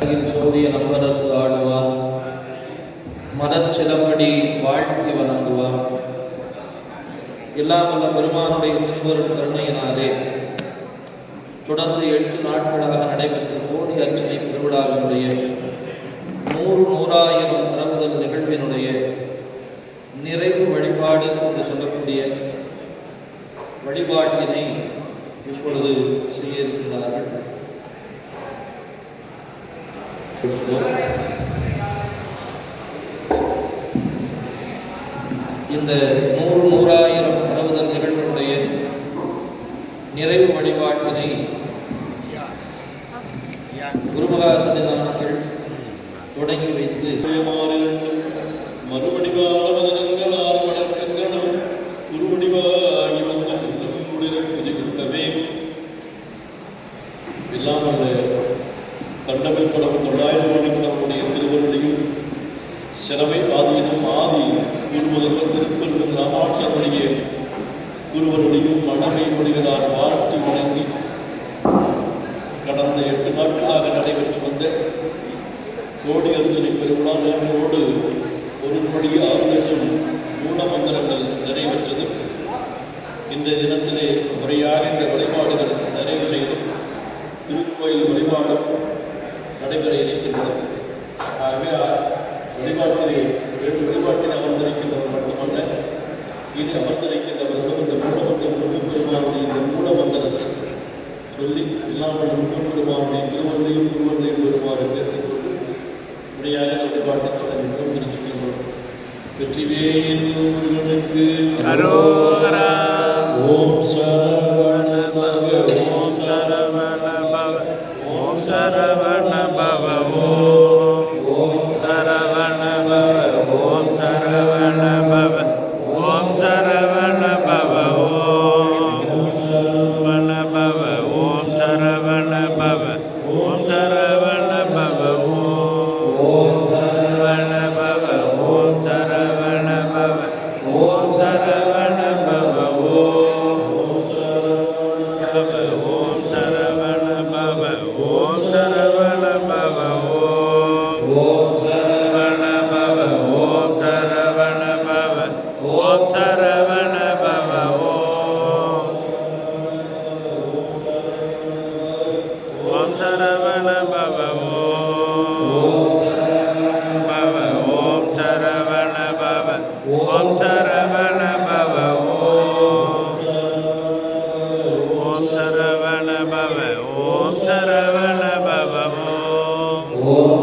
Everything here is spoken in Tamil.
சோதிய நம்பரத்து ஆடுவான் மனச்சிலம்படி வாழ்த்தி வணங்குவான் எல்லாம் வல்ல பெருமானுடைய திருவருள் கருணையினாலே தொடர்ந்து எட்டு நாட்களாக நடைபெற்ற கோடி அர்ச்சனை திருவிழாவினுடைய நூறு நூறாயிரம் தரவுதல் நிகழ்வினுடைய நிறைவு வழிபாடு என்று சொல்லக்கூடிய வழிபாட்டினை இப்பொழுது செய்ய இருக்கிறார்கள் இந்த நூறு நூறாயிரம் பரவுதல் நிகழ்வுடைய நிறைவு வழிபாட்டினை குருமகா சன்னிதானங்கள் தொடங்கி வைத்து கண்டமில் தொள்ளாயிரம் மணிக்கு நம்முடைய திருவருளையும் சிறவை ஆதியினும் ஆதி குருமுதல்வர் திருப்பெருமன் ராமாட்சருடைய குருவருடையும் மனமை முடிகிறார் வாழ்த்து வணங்கி கடந்த எட்டு நாட்களாக நடைபெற்று வந்த கோடி அர்ஜுனை பெருமாள் நேற்றோடு ஒரு மொழி ஆறு லட்சம் மூலமந்திரங்கள் நிறைவேற்றது இந்த தினத்திலே முறையாக இந்த வழிபாடுகள் நிறைவு செய்து திருக்கோயில் வழிபாடும் நடைபெற இருக்கின்றது. ஆகவே வழிபாட்டிலே வேறு வழிபாட்டில் அமர்ந்திருக்கின்றவர் மட்டுமல்ல இனி அமர்ந்திருக்கின்றவர்களும் இந்த மூலமந்திரம் பெருமானுடைய இந்த மூலமந்திரத்தை சொல்லி எல்லாம் பெருமானுடைய திருவந்தையும் திருவந்தையும் பெருமாறு கேட்டுக்கொண்டு முறையாக வழிபாட்டை தொடங்கி திருச்சிக்கின்றோம் வெற்றிவேல் முருகனுக்கு ஓம் Bhagavod 어,